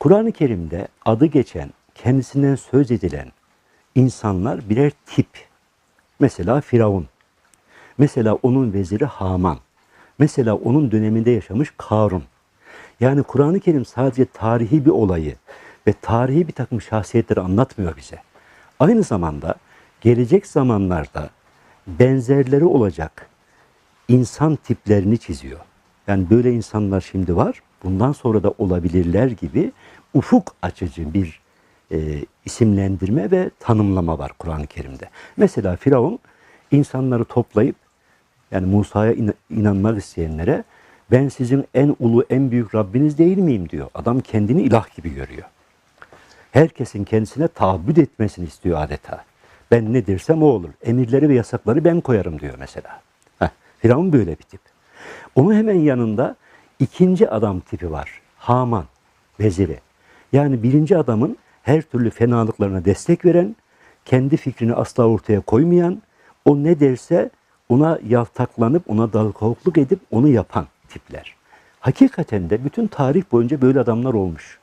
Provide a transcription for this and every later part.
Kur'an-ı Kerim'de adı geçen, kendisinden söz edilen insanlar birer tip. Mesela Firavun. Mesela onun veziri Haman. Mesela onun döneminde yaşamış Karun. Yani Kur'an-ı Kerim sadece tarihi bir olayı ve tarihi bir takım şahsiyetleri anlatmıyor bize. Aynı zamanda gelecek zamanlarda benzerleri olacak insan tiplerini çiziyor. Yani böyle insanlar şimdi var, bundan sonra da olabilirler gibi ufuk açıcı bir e, isimlendirme ve tanımlama var Kur'an-ı Kerim'de. Mesela Firavun insanları toplayıp yani Musa'ya in- inanmak isteyenlere ben sizin en ulu en büyük Rabbiniz değil miyim diyor. Adam kendini ilah gibi görüyor. Herkesin kendisine taabbüt etmesini istiyor adeta. Ben ne dersem o olur. Emirleri ve yasakları ben koyarım diyor mesela. Heh, Firavun böyle bir tip. Onun hemen yanında ikinci adam tipi var. Haman, veziri. Yani birinci adamın her türlü fenalıklarına destek veren, kendi fikrini asla ortaya koymayan, o ne derse ona yaltaklanıp, ona dal kavukluk edip onu yapan tipler. Hakikaten de bütün tarih boyunca böyle adamlar olmuş.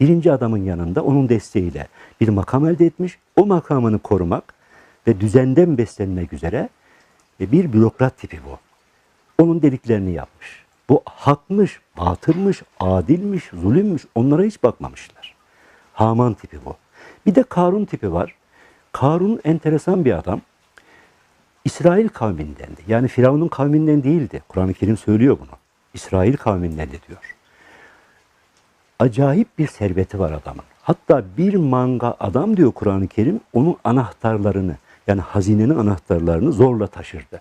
Birinci adamın yanında onun desteğiyle bir makam elde etmiş, o makamını korumak ve düzenden beslenmek üzere e, bir bürokrat tipi bu. Onun dediklerini yapmış. Bu hakmış, batılmış, adilmiş, zulümmüş onlara hiç bakmamışlar. Haman tipi bu. Bir de Karun tipi var. Karun enteresan bir adam. İsrail kavmindendi. Yani Firavun'un kavminden değildi. Kur'an-ı Kerim söylüyor bunu. İsrail kavmindendi diyor. Acayip bir serveti var adamın. Hatta bir manga adam diyor Kur'an-ı Kerim onun anahtarlarını yani hazinenin anahtarlarını zorla taşırdı.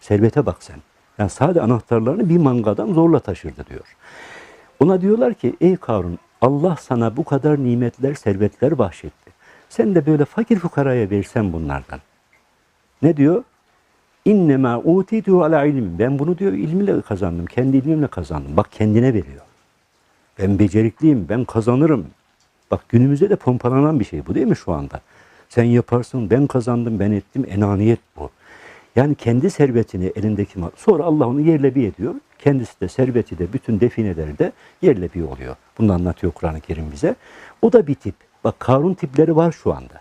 Servete bak sen. Yani sadece anahtarlarını bir mangadan zorla taşırdı diyor. Ona diyorlar ki ey Karun Allah sana bu kadar nimetler, servetler bahşetti. Sen de böyle fakir fukaraya versen bunlardan. Ne diyor? İnnemâ utitu ala ilmin. Ben bunu diyor ilmiyle kazandım. Kendi ilmimle kazandım. Bak kendine veriyor. Ben becerikliyim, ben kazanırım. Bak günümüzde de pompalanan bir şey bu değil mi şu anda? Sen yaparsın, ben kazandım, ben ettim. Enaniyet bu. Yani kendi servetini elindeki mal. Sonra Allah onu yerle bir ediyor. Kendisi de serveti de bütün defineleri de yerle bir oluyor. Bunu anlatıyor Kur'an-ı Kerim bize. O da bir tip. Bak Karun tipleri var şu anda.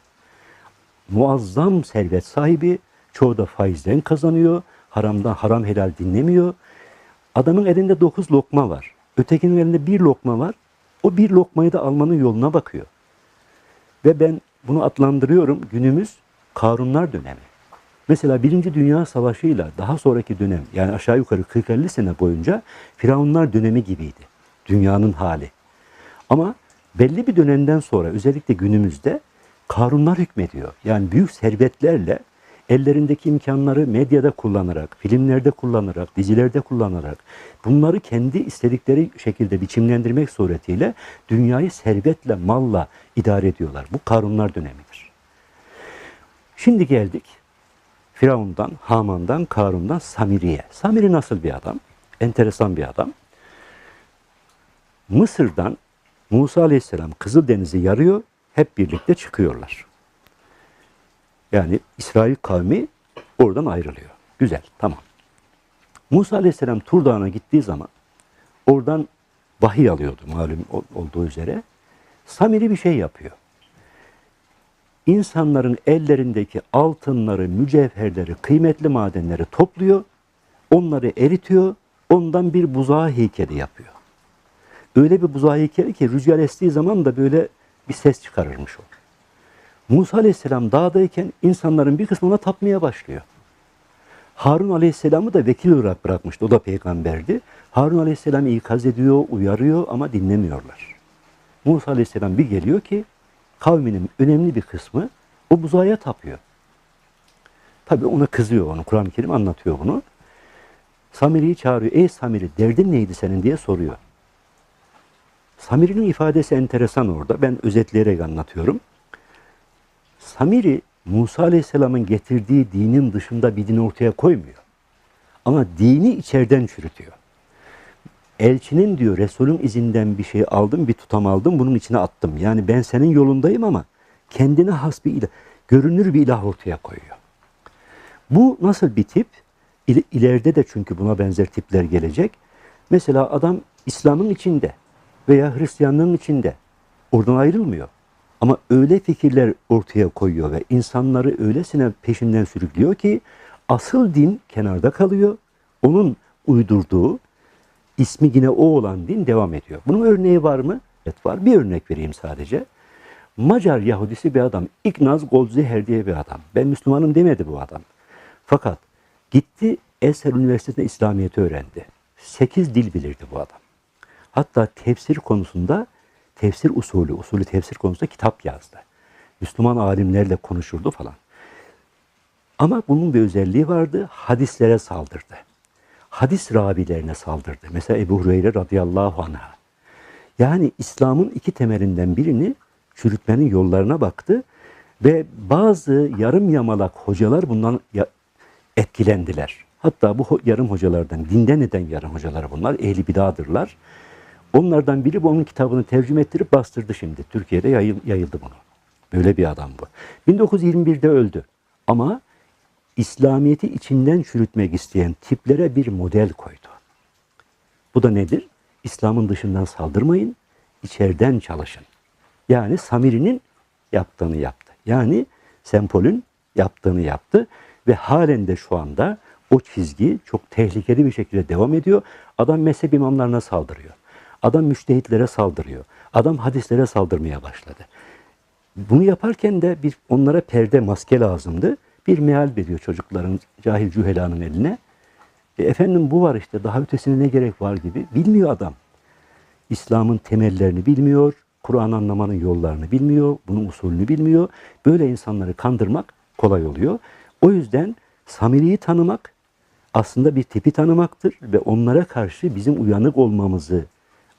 Muazzam servet sahibi. Çoğu da faizden kazanıyor. Haramdan haram helal dinlemiyor. Adamın elinde dokuz lokma var. Ötekinin elinde bir lokma var. O bir lokmayı da almanın yoluna bakıyor. Ve ben bunu adlandırıyorum günümüz Karunlar dönemi. Mesela Birinci Dünya Savaşı ile daha sonraki dönem yani aşağı yukarı 40-50 sene boyunca Firavunlar dönemi gibiydi. Dünyanın hali. Ama belli bir dönemden sonra özellikle günümüzde Karunlar hükmediyor. Yani büyük servetlerle ellerindeki imkanları medyada kullanarak, filmlerde kullanarak, dizilerde kullanarak bunları kendi istedikleri şekilde biçimlendirmek suretiyle dünyayı servetle, malla idare ediyorlar. Bu Karunlar dönemidir. Şimdi geldik Firavun'dan, Haman'dan, Karun'dan Samiri'ye. Samiri nasıl bir adam? Enteresan bir adam. Mısır'dan Musa Aleyhisselam Kızıldeniz'i yarıyor, hep birlikte çıkıyorlar. Yani İsrail kavmi oradan ayrılıyor. Güzel, tamam. Musa Aleyhisselam Tur Dağı'na gittiği zaman oradan vahiy alıyordu malum olduğu üzere. Samiri bir şey yapıyor. İnsanların ellerindeki altınları, mücevherleri, kıymetli madenleri topluyor, onları eritiyor, ondan bir buzağı heykeli yapıyor. Öyle bir buzağı heykeli ki rüzgar estiği zaman da böyle bir ses çıkarırmış o. Musa Aleyhisselam dağdayken insanların bir kısmı ona tapmaya başlıyor. Harun Aleyhisselam'ı da vekil olarak bırakmıştı. O da peygamberdi. Harun Aleyhisselam ikaz ediyor, uyarıyor ama dinlemiyorlar. Musa Aleyhisselam bir geliyor ki kavminin önemli bir kısmı o buzağıya tapıyor. Tabi ona kızıyor onu. Kur'an-ı Kerim anlatıyor bunu. Samiri'yi çağırıyor. Ey Samiri derdin neydi senin diye soruyor. Samiri'nin ifadesi enteresan orada. Ben özetleyerek anlatıyorum. Samiri Musa Aleyhisselam'ın getirdiği dinin dışında bir din ortaya koymuyor. Ama dini içeriden çürütüyor. Elçinin diyor Resul'ün izinden bir şey aldım, bir tutam aldım, bunun içine attım. Yani ben senin yolundayım ama kendine has bir ilah, görünür bir ilah ortaya koyuyor. Bu nasıl bir tip? İl, ileride de çünkü buna benzer tipler gelecek. Mesela adam İslam'ın içinde veya Hristiyanlığın içinde Oradan ayrılmıyor. Ama öyle fikirler ortaya koyuyor ve insanları öylesine peşinden sürüklüyor ki asıl din kenarda kalıyor. Onun uydurduğu ismi yine o olan din devam ediyor. Bunun örneği var mı? Evet var. Bir örnek vereyim sadece. Macar Yahudisi bir adam. İgnaz Goldziher diye bir adam. Ben Müslümanım demedi bu adam. Fakat gitti Eser Üniversitesi'nde İslamiyet'i öğrendi. Sekiz dil bilirdi bu adam. Hatta tefsir konusunda tefsir usulü, usulü tefsir konusunda kitap yazdı. Müslüman alimlerle konuşurdu falan. Ama bunun bir özelliği vardı. Hadislere saldırdı. Hadis ravilerine saldırdı. Mesela Ebu Hureyre radıyallahu anh'a. Yani İslam'ın iki temelinden birini çürütmenin yollarına baktı ve bazı yarım yamalak hocalar bundan etkilendiler. Hatta bu yarım hocalardan, dinden eden yarım hocalar bunlar, ehli bidadırlar. Onlardan biri bu onun kitabını tercüme ettirip bastırdı şimdi. Türkiye'de yayıl- yayıldı bunu. Böyle bir adam bu. 1921'de öldü. Ama İslamiyet'i içinden çürütmek isteyen tiplere bir model koydu. Bu da nedir? İslam'ın dışından saldırmayın, içeriden çalışın. Yani Samiri'nin yaptığını yaptı. Yani Sempol'ün yaptığını yaptı ve halen de şu anda o çizgi çok tehlikeli bir şekilde devam ediyor. Adam mezhep imamlarına saldırıyor. Adam müştehitlere saldırıyor. Adam hadislere saldırmaya başladı. Bunu yaparken de bir onlara perde maske lazımdı. Bir meal veriyor çocukların cahil cühelanın eline. E, efendim bu var işte daha ötesine ne gerek var gibi. Bilmiyor adam. İslam'ın temellerini bilmiyor, Kur'an anlamanın yollarını bilmiyor, bunun usulünü bilmiyor. Böyle insanları kandırmak kolay oluyor. O yüzden Samiri'yi tanımak aslında bir tipi tanımaktır ve onlara karşı bizim uyanık olmamızı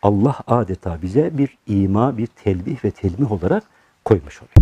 Allah adeta bize bir ima, bir telbih ve telmih olarak koymuş oluyor.